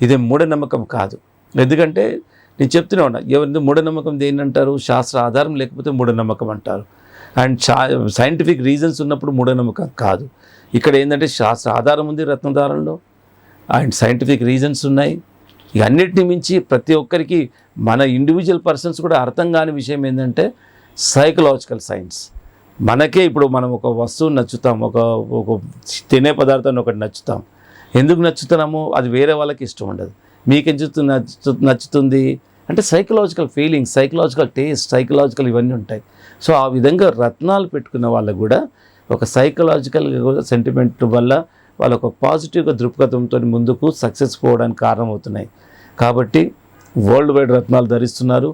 ఇది మూఢనమ్మకం కాదు. ఎందుకంటే నేను చెప్తూనే ఉన్నా ఎవరి మూఢనమ్మకం దేని అంటారు శాస్త్ర ఆధారం లేకపోతే మూఢనమ్మకం అంటారు. అండ్ చా సైంటిఫిక్ రీజన్స్ ఉన్నప్పుడు మూఢనమ్మకం కాదు. ఇక్కడ ఏంటంటే శాస్త్ర ఆధారం ఉంది రత్నధారంలో అండ్ సైంటిఫిక్ రీజన్స్ ఉన్నాయి. ఇవన్నిటిని మించి ప్రతి ఒక్కరికి మన ఇండివిజువల్ పర్సన్స్ కూడా అర్థం కాని విషయం ఏంటంటే సైకలాజికల్ సైన్స్ మనకే ఇప్పుడు మనం ఒక వస్తువు నచ్చుతాం ఒక ఒక తినే పదార్థాన్ని ఒకటి నచ్చుతాం. ఎందుకు నచ్చుతున్నామో అది వేరే వాళ్ళకి ఇష్టం ఉండదు. మీకు ఎందుకు నచ్చు నచ్చుతుంది? అంటే psychological feeling psychological taste psychological ఇవన్నీ ఉంటాయి. సో ఆ విధంగా రత్నాలు పెట్టుకున్న వాళ్ళకు కూడా ఒక సైకలాజికల్ సెంటిమెంట్ వల్ల వాళ్ళ ఒక పాజిటివ్గా దృక్పథంతో ముందుకు సక్సెస్ పోవడానికి కారణమవుతున్నాయి. కాబట్టి వరల్డ్ వైడ్ రత్నాలు ధరిస్తున్నారు.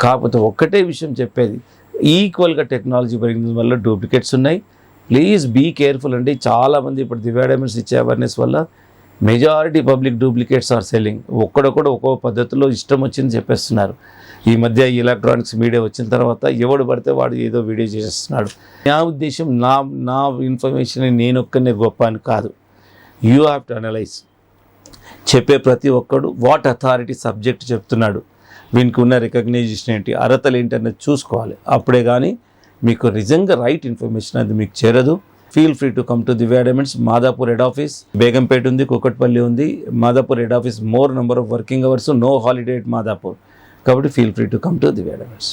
కాకపోతే ఒక్కటే విషయం చెప్పేది ఈక్వల్గా టెక్నాలజీ పెరిగిన వల్ల డూప్లికేట్స్ ఉన్నాయి. ప్లీజ్ బీ కేర్ఫుల్ అండి. చాలామంది ఇప్పుడు దివ్యా ఇచ్చే అవేర్నెస్ వల్ల majority public duplicates are selling ఒక్కడొక్కడు ఒక్కో పద్ధతిలో ఇష్టం వచ్చింది చెప్పేస్తున్నారు. ఈ మధ్య ఎలక్ట్రానిక్స్ మీడియా వచ్చిన తర్వాత ఎవడు పడితే వాడు ఏదో వీడియో చేసేస్తున్నాడు. నా ఉద్దేశం నా నా ఇన్ఫర్మేషన్ నేను ఒక్కనే గొప్ప అని కాదు. యూ హ్యావ్ టు అనలైజ్ చెప్పే ప్రతి ఒక్కడు వాట్ అథారిటీ సబ్జెక్ట్ చెప్తున్నాడు. వీనికి ఉన్న రికగ్నైజేషన్ ఏంటి? అర్హతలు ఏంటి అన్నది చూసుకోవాలి. అప్పుడే కానీ మీకు నిజంగా రైట్ ఇన్ఫర్మేషన్ అది మీకు చేరదు. Feel free to come to Divya diamonds Madhapur head office Begumpet ఉంది కుకట్పల్లి ఉంది. Madhapur head office more number of working hours no holiday at Madhapur కాబట్టి feel free to come to Divya diamonds